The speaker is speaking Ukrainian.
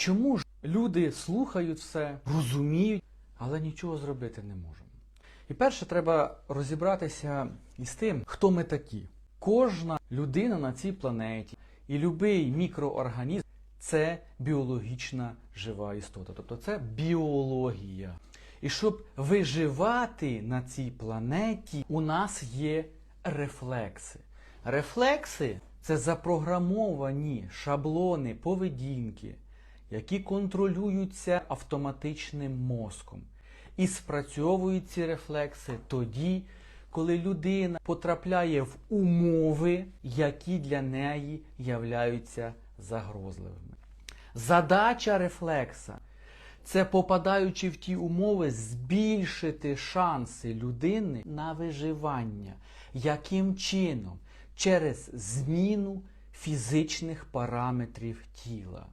Чому ж люди слухають все, розуміють, але нічого зробити не можемо? І перше, треба розібратися із тим, хто ми такі. Кожна людина на цій планеті і будь-який мікроорганізм це біологічна жива істота, тобто це біологія. І щоб виживати на цій планеті, у нас є рефлекси. Рефлекси це запрограмовані шаблони поведінки, які контролюються автоматичним мозком. І спрацьовують ці рефлекси тоді, коли людина потрапляє в умови, які для неї являються загрозливими. Задача рефлекса це, попадаючи в ті умови, збільшити шанси людини на виживання. Яким чином? Через зміну фізичних параметрів тіла.